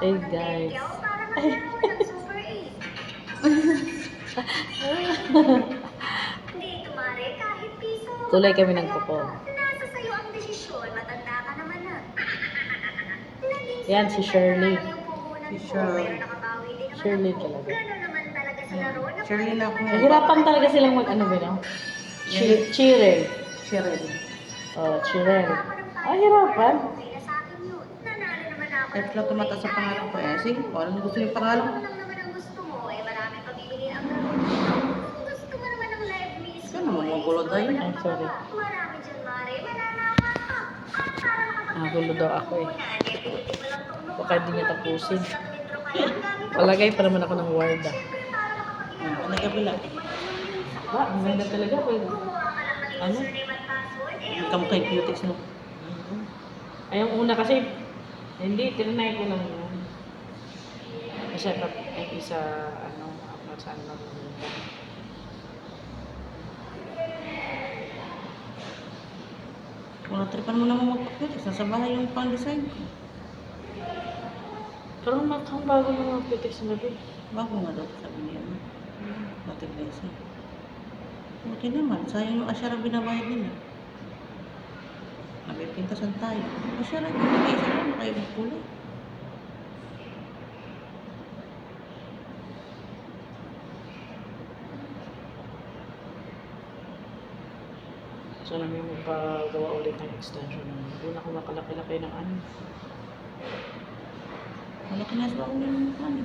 Hey guys. Hindi, tumare, kahit piso. Kulay kami ng kuko. Nasa sayo ang desisyon, matanda ka naman na. Yan, si Shirley. Si Shirley. Shirley talaga. Shirley na ako. Nahirapan talaga silang mag ano ba no? Chi- Cheering. Shirley. Oh, cheering. Ah, hirapan. Okay na sa akin yun. Nanalo naman ako. Kahit lang tumata sa pangalan ko eh. Sige, kung anong gusto yung pangalan ko. naman eh gusto mo naman magugulo tayo? eh, Ay, sorry. Ka. Makapag- Ah, daw ako eh. Tong Baka di niya tapusin. Palagay pa naman ako ng warda. Hmm, Ano kabila? Ba, ang ganda talaga. Ano? Yung kamukha yung cutics no. Ay, yung una kasi, hindi, tinanay ko lang yun. Isa, ay, isa, ano, ano, saan lang. Kung natripan mo naman magpa-cutics, nasa bahay yung pang-design ko. Pero matang bago yung mga pitik sa gabi. Bago nga daw, sabi niya. Dati Gracie. Buti naman, sayang yung asyara binabayad nila. Nabipintasan tayo. Asyara, hindi isa lang, kayo magpulay. So, namin magpagawa ulit ng extension. Doon ako makalaki-laki ng ano. Wala kinaswa ko yung ano.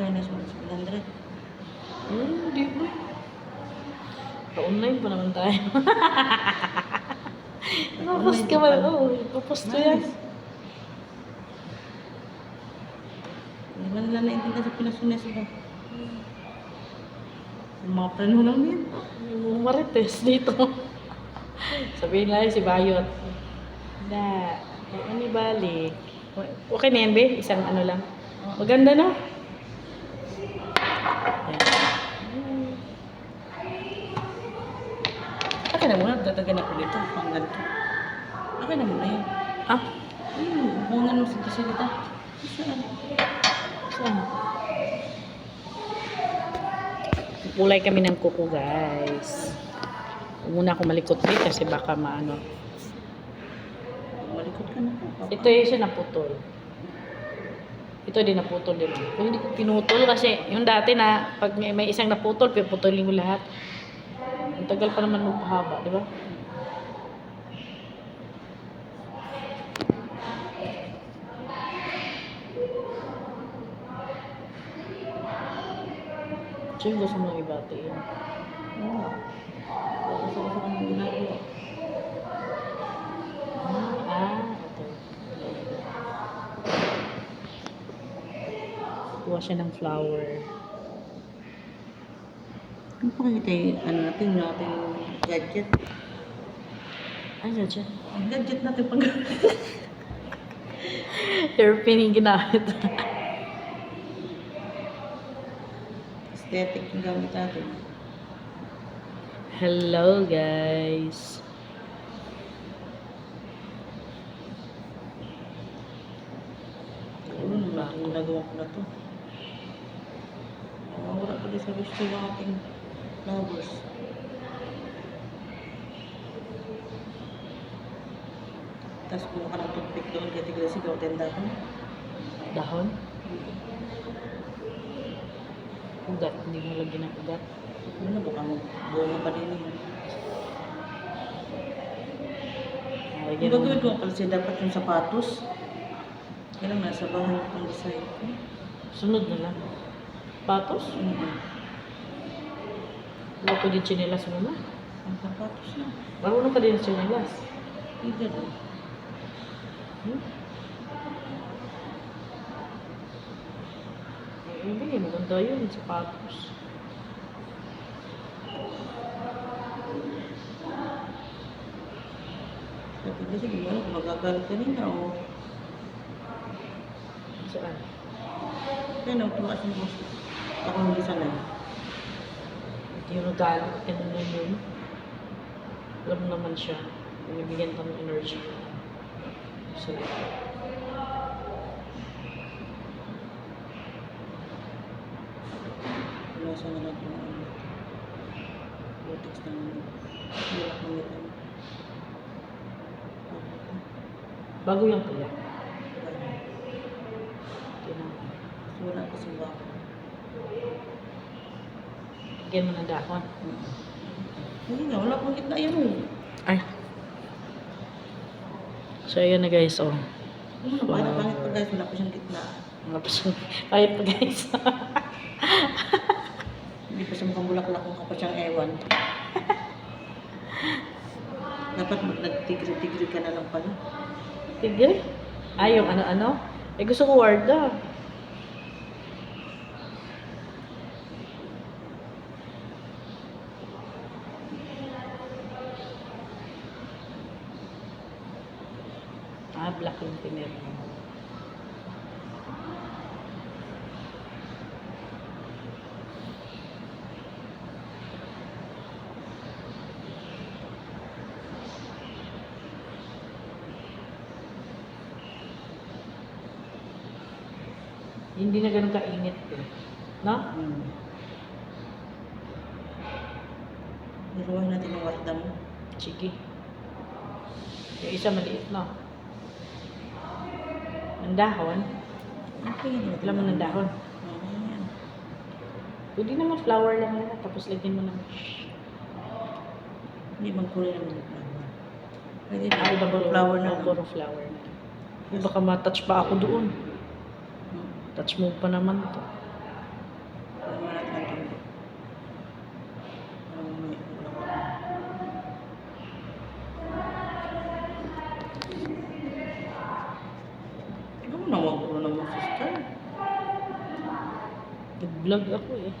Kaya ko sa 100. Hmm, hindi ba? Pa-online pa naman tayo. Ipapost ka ba? Oo, ipapost ko yan. Hindi man nila naintindihan sa pinasunes ko. Yung mga mo lang din. Yung marites dito. Sabihin lang si Bayot. Na, ano ni balik? Okay na yan, be? Isang ano lang. Maganda, no? Akin na muna, dadagan ako dito. Pang ganito. Akin na muna yun. Ah, Hmm, bungan mo sa kasalita. Saan? saan? Kulay kami ng kuko, guys. Muna ako malikot dito kasi baka maano. Malikot ka na po. Ito yung isa naputol. Ito din naputol din. Kung hindi ko pinutol kasi yung dati na pag may, isang naputol, piputulin ko lahat. Ang tagal pa naman magpahaba, di ba? Sino gusto mo ibatiin? Oo. Tapos ako sa kanyang ginagawa. Ah, ito. Kuha siya ng flower. Ano pa kita yung, ano natin, yung ating gadget? Ay. Ang gadget natin pag... Hairpin yung ginamit. Aesthetic yung gamit natin. Hello, guys. Ayun, na, ginagawa ko na to. Mawala ko din sa gusto yung ating flowers. Tapos kumuha ka ng toothpick doon, kaya tigil sigaw, tendahan. Dahon? Ugat. Hindi mo lagyan ng ugat. Ano na, baka mo, bunga pa din yun. Mo. gagawin ko kasi dapat yung sapatos. Kailang nasa bahay pang design ko. Sunod na lang. Patos? Mm-hmm. Wala ko din chinelas muna. Ang sapatos na. Marunong ka din sa chinelas. Either eh. Hmm? Hindi, maganda yun. Sapatos. Sabi kasi, gano'n, kung magagalit ka rin na o Saan? Kaya nang tumaas boss. Ako hindi sanay. Hindi yung nagalit. Ano na yun? Alam mo naman siya. Binibigyan ka ng energy. So, Na lang yung ano. Botox ng bulak ng ngipin. Bago yung kuya. Ganun. Tinan. So, wala kasi bako. Bigyan mo ng dahon. Hindi nga, wala pang gitna yan eh. Ay. So, ayan na guys, oh. Ano ba? Pangit pa guys, wala pa siyang gitna. Mga paso. Kahit pa guys. Siya mukhang bulaklak kung kapag siyang ewan. Dapat nagtigri-tigri ka na lang pala. Tigre? Ay, yung ano-ano? Eh, gusto ko warda. Ah, Hindi na ganun kainit eh. No? Hmm. Niluwahin natin yung warda mo. Sige. Yung isa maliit, no? Ang dahon. Okay, Alam mo ng dahon. Oo, yan. Pwede naman flower lang yan. Tapos lagyan mo naman. Hindi bang kulay naman yung flower. Pwede na. Ay, flower na flower na Baka matouch pa ako doon. Touch mo pa naman to. Na na. Nag-vlog ako eh.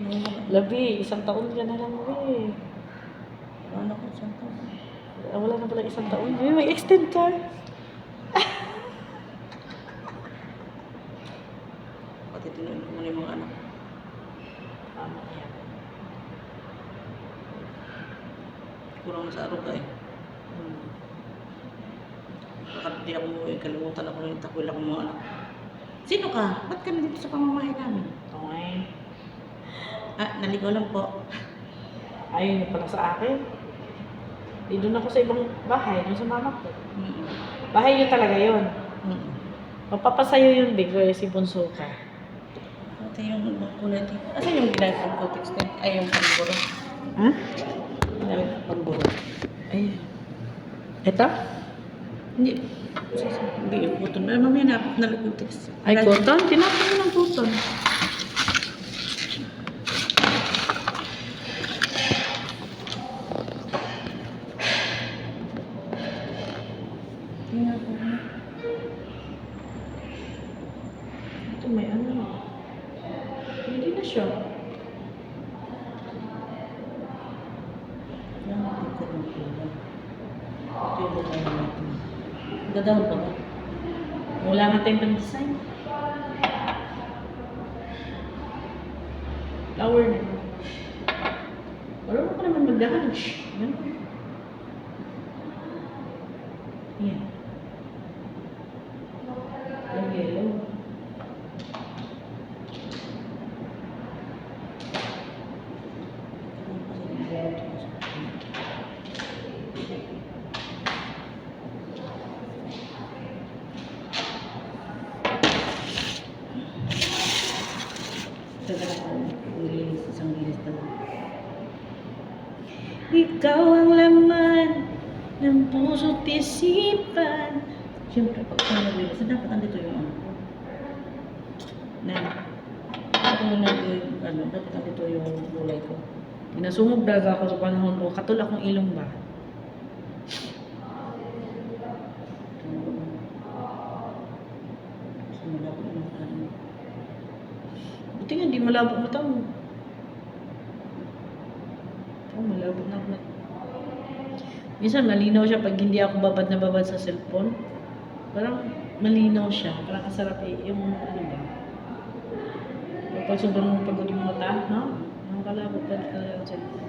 Na? Labi, isang taon ka na lang eh. Ano ko saan to? Ah, Wala na pala isang taon. May extend ka. Pati tinuin ko muna yung mga anak. Tama yan. Kurang na sa aruga eh. Hmm. Baka di ako kalimutan ako ng takwil ako mga anak. Sino ka? Ba't ka na dito sa pamamahay namin? Okay. Ah, naligaw lang po. Ayun yung pala sa akin. Di doon ako sa ibang bahay, doon sa mama ko. Mm-mm. Bahay yun talaga yun. Mm-mm. Mapapasayo yun, big, eh, si Bunso ka. Ito yung kulay dito. Asan yung ginagawa ko Ay, yung pamburo. Ha? Ay, pamburo. Ay. Ito? Hindi. Hindi cotton. Ay, mamaya na nalag yung text. Ay, cotton? Tinapon mo ng cotton. Dadahon pa ba? Wala nga tayong pang-design. Flower na. Marunong ka naman. Shhh. Ganun. Yan. Yung yellow. Tagal ako. Ikaw ang laman ng puso't isipan. Siyempre, pag ako naglinis, dapat andito yung ano ko. Na, ako nag, ano, dapat andito yung gulay ko. Pinasungog daga ako sa panahon ko. Katulak ng ilong ba? Kasi malabo yung ano. Di malabo mata mo. Oh, malabo na ako. Minsan malinaw siya pag hindi ako babad na babad sa cellphone. Parang malinaw siya. Parang kasarap eh. Yung ano ba? Kapag sobrang pagod yung mata, no? Nakakalabo pa talaga ang cellphone.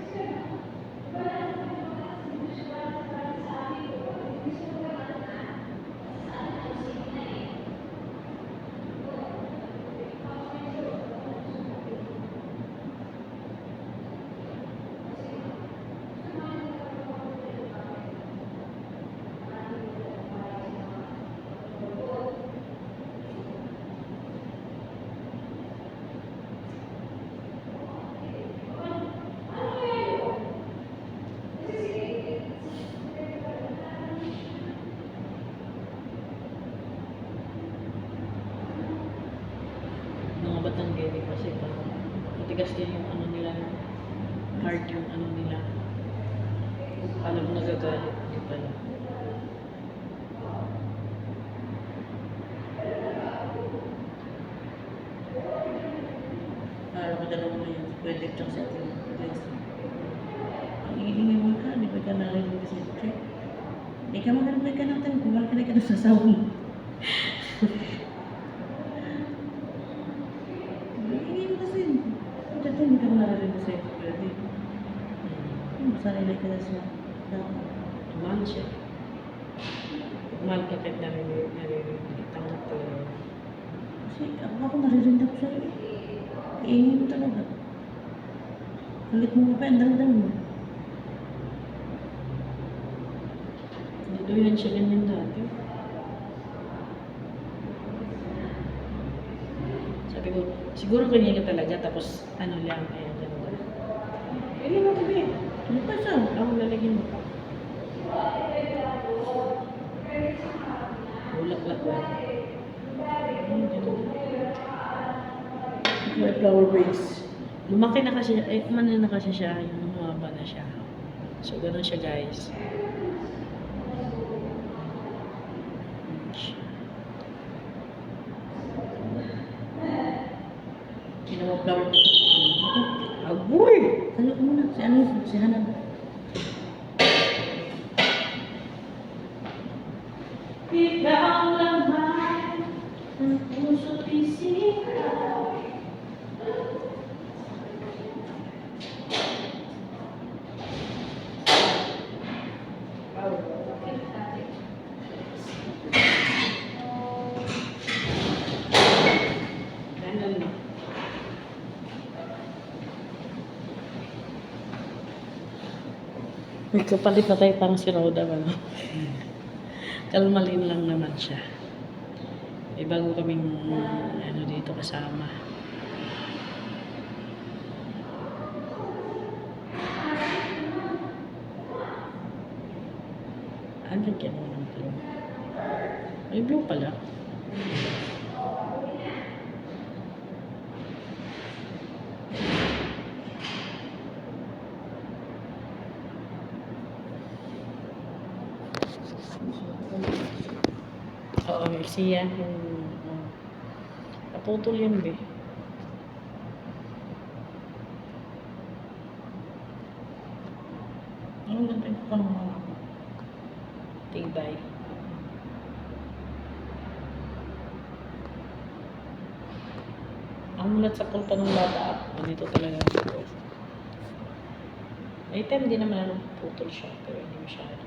Matigas din yung ano nila, no? hard yung ano nila. Alam nagagalit, hindi pala. Para ko dalawa na yun. Pwede tsaka sa atin. Ang hihingi mo ka, di ba ka narinig kasi check? Di ka magandang ka natin, kumal ka na ka na sa sawa mo. Hihingi mo kasi. Dito hindi ka narinig kasi pwede. Sanay ka na sa dapat. Mahal siya. Mahal ka kahit narinig. Tanggap talaga. Kasi ako naririnig ako sa'yo. Hihingi mo talaga. Ulit mo pa, ang daldal mo. Hindi yan siya ganyan dati. Sabi ko, siguro ganyan ka talaga, tapos ano lang, ayan, ganun. Pili mo tabi. Ano pa siya? Ako lalagyan mo pa. Bulak-lak ba? May flower base. Lumaki na kasi, eh, umano na kasi siya, yung humaba na siya. So, ganun siya guys. Ginawa flower base. Puso't isipan. Ganun. May kapalit na tayo parang si Rhoda ba, no? Kalmalin lang naman siya. May bago kaming ano dito kasama. Ano lagyan mo ng blue? May blue pala. Oo, siya. Oh. Naputol yan, be. Ang ganda yung pa naman ako. Tibay. Ang mulat sa pulpa ng bata, dito talaga. May time din naman ano, putol siya, pero hindi masyado.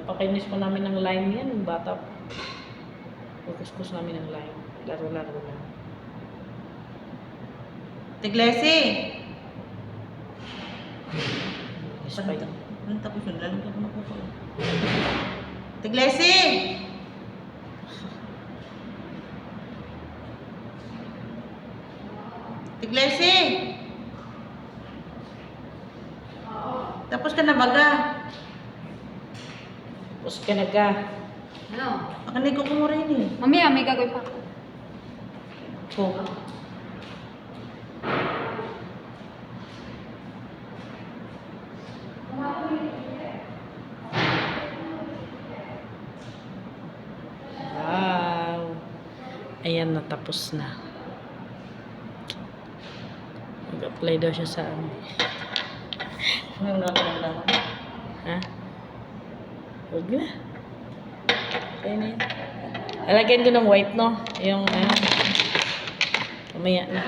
Napakainis mo namin ng lime yan, yung bata. Kukuskus namin ng lime. Laro-laro lang. Tiglesi! Spy. Ano tapos yun? Lalang ka ko. Tiglesi! Tiglesi! Tapos ka na baga. Tapos ka na ka. Ano? Akanay ko kumuray ni. Mamaya, may gagawin pa ako. Oh. Wow. Ayan, natapos na. Mag-apply daw siya sa ano. Ano na ako? Ha? Huwag na. Yun. Lalagyan ko ng white, no? Yung, ano. Mamaya na.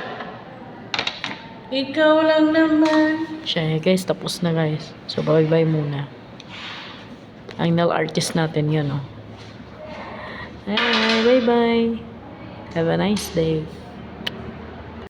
Ikaw lang naman. Siya, eh, guys. Tapos na, guys. So, bye-bye muna. Ang nail artist natin yun, oh. Hi, bye-bye. Have a nice day.